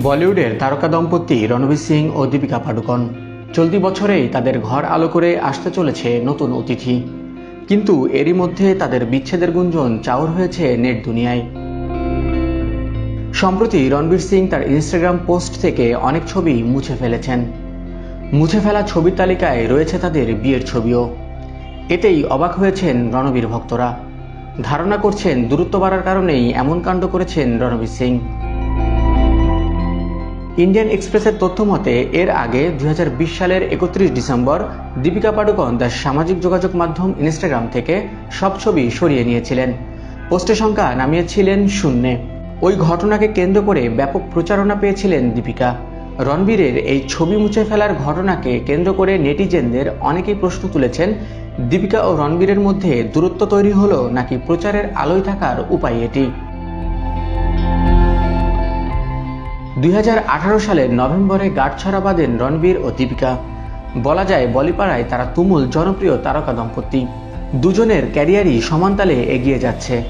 বলিউডের তারকা দম্পতি রণবীর সিং ও দীপিকা পাডুকন। চলতি বছরেই তাদের ঘর আলো করে আসতে চলেছে নতুন অতিথি। কিন্তু এরই মধ্যে তাদের বিচ্ছেদের গুঞ্জন চাউর হয়েছে নেট দুনিয়ায়। সম্প্রতি রণবীর সিং তার ইনস্টাগ্রাম পোস্ট থেকে অনেক ছবি মুছে ফেলেছেন। মুছে ফেলা ছবির তালিকায় রয়েছে তাদের বিয়ের ছবিও। এতেই অবাক হয়েছেন রণবীর ভক্তরা। ধারণা করছেন দূরত্ব বাড়ার কারণেই এমন কাণ্ড করেছেন রণবীর সিং। ইন্ডিয়ান এক্সপ্রেসের তথ্য মতে, এর আগে দুই হাজার বিশ সালের একত্রিশ ডিসেম্বর দীপিকা পাডুকন তার সামাজিক যোগাযোগ মাধ্যম ইনস্টাগ্রাম থেকে সব ছবি সরিয়ে নিয়েছিলেন। পোস্টের সংখ্যা নামিয়েছিলেন শূন্যে। ওই ঘটনাকে কেন্দ্র করে ব্যাপক প্রচারণা পেয়েছিলেন দীপিকা। রণবীরের এই ছবি মুছে ফেলার ঘটনাকে কেন্দ্র করে নেটিজেনদের অনেকেই প্রশ্ন তুলেছেন, দীপিকা ও রণবীরের মধ্যে দূরত্ব তৈরি হলো নাকি প্রচারের আলোয় থাকার উপায় এটি। দুই হাজার আঠারো সালের নভেম্বরে গাঁটছড়া বাঁধেন রণবীর ও দীপিকা। বলা যায় বলিপাড়ায় তারা তুমুল জনপ্রিয় তারকা দম্পতি। দুজনের ক্যারিয়ারই সমানতালে এগিয়ে যাচ্ছে।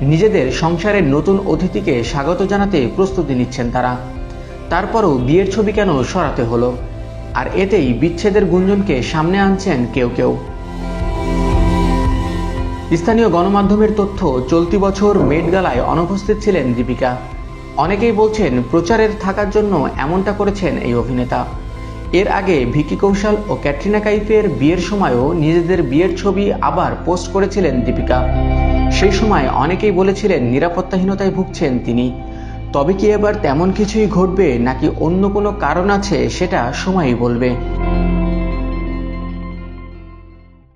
নিজেদের সংসারের নতুন অতিথিকে স্বাগত জানাতে প্রস্তুতি নিচ্ছেন তারা। তারপরও বিয়ের ছবি কেন সরাতে হলো? আর এতেই বিচ্ছেদের গুঞ্জনকে সামনে আনছেন কেউ কেউ। স্থানীয় গণমাধ্যমের তথ্য, চলতি বছর মেট গালায় অনুপস্থিত ছিলেন দীপিকা। অনেকেই বলছেন প্রচারের থাকার জন্য এমনটা করেছেন এই অভিনেতা। এর আগে ভিকি কৌশল ও ক্যাটরিনা কাইফের বিয়ের সময়ও নিজেদের বিয়ের ছবি আবার পোস্ট করেছিলেন দীপিকা। সেই সময় অনেকেই বলেছিলেন নিরাপত্তাহীনতায় ভুগছেন তিনি। তবে কি এবার তেমন কিছুই ঘটবে নাকি অন্য কোনো কারণ আছে সেটা সময়ই বলবে।